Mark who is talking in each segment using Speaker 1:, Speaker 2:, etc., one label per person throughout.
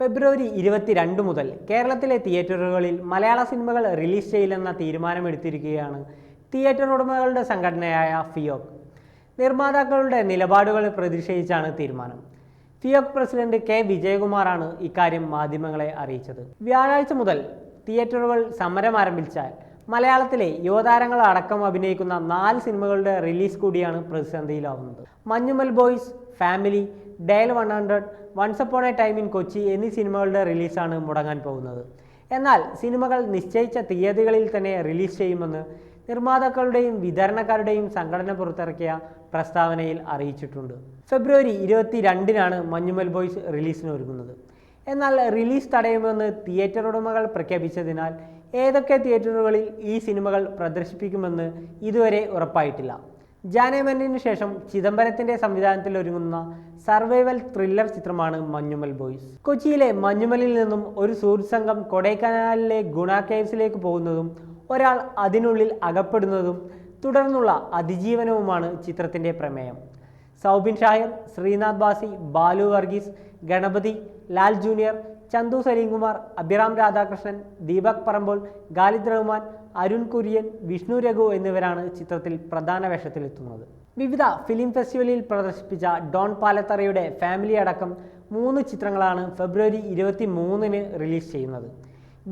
Speaker 1: ഫെബ്രുവരി ഇരുപത്തിരണ്ട് മുതൽ കേരളത്തിലെ തിയേറ്ററുകളിൽ മലയാള സിനിമകൾ റിലീസ് ചെയ്യില്ലെന്ന തീരുമാനമെടുത്തിരിക്കുകയാണ് തിയേറ്റർ ഉടമകളുടെ സംഘടനയായ ഫിയോക്. നിർമ്മാതാക്കളുടെ നിലപാടുകൾ പ്രതിഷേധിച്ചാണ് തീരുമാനം. ഫിയോക് പ്രസിഡന്റ് കെ വിജയകുമാറാണ് ഇക്കാര്യം മാധ്യമങ്ങളെ അറിയിച്ചത്. വ്യാഴാഴ്ച മുതൽ തിയേറ്ററുകൾ സമരം ആരംഭിച്ചാൽ മലയാളത്തിലെ യുവതാരങ്ങൾ അടക്കം അഭിനയിക്കുന്ന നാല് സിനിമകളുടെ റിലീസ് കൂടിയാണ് പ്രതിസന്ധിയിലാവുന്നത്. Manjummel boys family dial one hundred once upon a time in Kochi എന്നീ സിനിമകളുടെ റിലീസാണ് മുടങ്ങാൻ പോകുന്നത്. എന്നാൽ സിനിമകൾ നിശ്ചയിച്ച തീയതികളിൽ തന്നെ റിലീസ് ചെയ്യുമെന്ന് നിർമ്മാതാക്കളുടെയും വിതരണക്കാരുടെയും സംഘടന പുറത്തിറക്കിയ പ്രസ്താവനയിൽ അറിയിച്ചിട്ടുണ്ട്. ഫെബ്രുവരി ഇരുപത്തി രണ്ടിനാണ് മഞ്ഞുമൽ ബോയ്സ് റിലീസിന് ഒരുങ്ങുന്നത്. എന്നാൽ റിലീസ് തടയുമെന്ന് തിയേറ്റർ ഉടമകൾ പ്രഖ്യാപിച്ചതിനാൽ ഏതൊക്കെ തിയേറ്ററുകളിൽ ഈ സിനിമകൾ പ്രദർശിപ്പിക്കുമെന്ന് ഇതുവരെ ഉറപ്പായിട്ടില്ല. ജാനേമന്നിന് ശേഷം ചിദംബരത്തിന്റെ സംവിധാനത്തിൽ ഒരുങ്ങുന്ന സർവൈവൽ ത്രില്ലർ ചിത്രമാണ് മഞ്ഞുമൽ ബോയ്സ്. കൊച്ചിയിലെ മഞ്ഞുമലിൽ നിന്നും ഒരു സുഹൃത്ത് സംഘം കൊടൈക്കനാലിലെ ഗുണ കേവ്സിലേക്ക് പോകുന്നതും ഒരാൾ അതിനുള്ളിൽ അകപ്പെടുന്നതും തുടർന്നുള്ള അതിജീവനവുമാണ് ചിത്രത്തിന്റെ പ്രമേയം. സൗബിൻ ഷാഹിർ ശ്രീനാഥ് ബാസി ബാലു വർഗീസ് ഗണപതി ലാൽ ജൂനിയർ ചന്തു സലീംകുമാർ അഭിറാം രാധാകൃഷ്ണൻ ദീപക് പറമ്പോൾ ഖാലിദ് റഹ്മാൻ അരുൺ കുര്യൻ വിഷ്ണു രഘു എന്നിവരാണ് ചിത്രത്തിൽ പ്രധാന വേഷത്തിലെത്തുന്നത്. വിവിധ ഫിലിം ഫെസ്റ്റിവലിൽ പ്രദർശിപ്പിച്ച ഡോൺ പാലത്തറയുടെ ഫാമിലി അടക്കം മൂന്ന് ചിത്രങ്ങളാണ് ഫെബ്രുവരി ഇരുപത്തി മൂന്നിന് റിലീസ് ചെയ്യുന്നത്.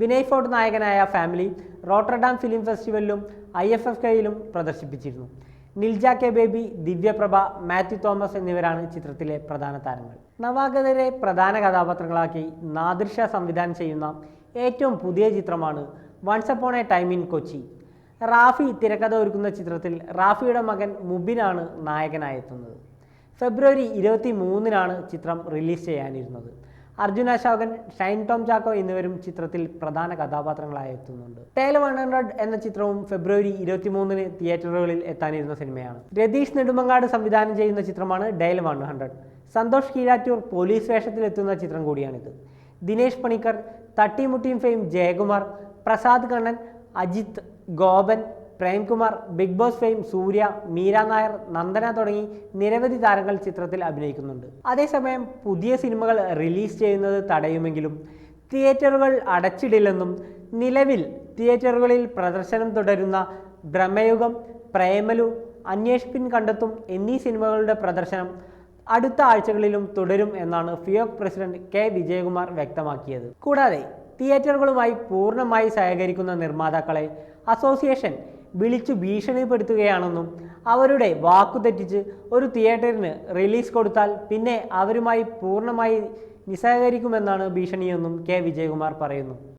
Speaker 1: വിനയ് ഫോർട്ട് നായകനായ ഫാമിലി റോട്ടർഡാം ഫിലിം ഫെസ്റ്റിവലിലും ഐ എഫ് എഫ് കെയിലും പ്രദർശിപ്പിച്ചിരുന്നു. നിൽജ കെ ബേബി ദിവ്യപ്രഭ മാത്യു തോമസ് എന്നിവരാണ് ചിത്രത്തിലെ പ്രധാന താരങ്ങൾ. നവാഗതരെ പ്രധാന കഥാപാത്രങ്ങളാക്കി നാദിർഷ സംവിധാനം ചെയ്യുന്ന ഏറ്റവും പുതിയ ചിത്രമാണ് once upon a time in Kochi. Rafi തിരക്കഥ ഒരുക്കുന്ന ചിത്രത്തിൽ റാഫിയുടെ മകൻ മുബിനാണ് നായകനായെത്തുന്നത്. ഫെബ്രുവരി ഇരുപത്തി മൂന്നിനാണ് ചിത്രം റിലീസ് ചെയ്യാനിരുന്നത്. അർജുന അശോകൻ ഷൈൻ ടോം ചാക്കോ എന്നിവരും ചിത്രത്തിൽ പ്രധാന കഥാപാത്രങ്ങളായി എത്തുന്നുണ്ട്. ടേൽ വൺ ഹൺഡ്രഡ് എന്ന ചിത്രവും ഫെബ്രുവരി ഇരുപത്തി മൂന്നിന് തിയേറ്ററുകളിൽ എത്താനിരുന്ന സിനിമയാണ്. രതീഷ് നെടുമങ്ങാട് സംവിധാനം ചെയ്യുന്ന ചിത്രമാണ് dial one hundred Santhosh Keezhattoor police വേഷത്തിൽ വേഷത്തിലെത്തുന്ന ചിത്രം കൂടിയാണിത്. Dinesh Panicker തട്ടിമുട്ടിയും fame Jayakumar Prasad Kannan Ajith Gopan Premkumar Bigg Boss fame Surya Meera Nair Nandana തുടങ്ങി നിരവധി താരങ്ങൾ ചിത്രത്തിൽ അഭിനയിക്കുന്നുണ്ട്. അതേസമയം പുതിയ സിനിമകൾ റിലീസ് ചെയ്യുന്നത് തടയുമെങ്കിലും തിയേറ്ററുകൾ അടച്ചിടില്ലെന്നും നിലവിൽ തിയേറ്ററുകളിൽ പ്രദർശനം തുടരുന്ന ബ്രഹ്മയുഗം പ്രേമലു അന്വേഷിപ്പിൻ കണ്ടെത്തും എന്നീ സിനിമകളുടെ പ്രദർശനം അടുത്ത ആഴ്ചകളിലും തുടരും എന്നാണ് ഫിയോക് പ്രസിഡന്റ് കെ. വിജയകുമാർ വ്യക്തമാക്കിയത്. കൂടാതെ തിയേറ്ററുകളുമായി പൂർണമായി സഹകരിക്കുന്ന നിർമ്മാതാക്കളെ അസോസിയേഷൻ വിളിച്ചു ഭീഷണിപ്പെടുത്തുകയാണെന്നും അവരുടെ വാക്കുതെറ്റിച്ച് ഒരു തിയേറ്ററിന് റിലീസ് കൊടുത്താൽ പിന്നെ അവരുമായി പൂർണമായി നിസ്സഹകരിക്കുമെന്നാണ് ഭീഷണിയെന്നും കെ. വിജയകുമാർ പറയുന്നു.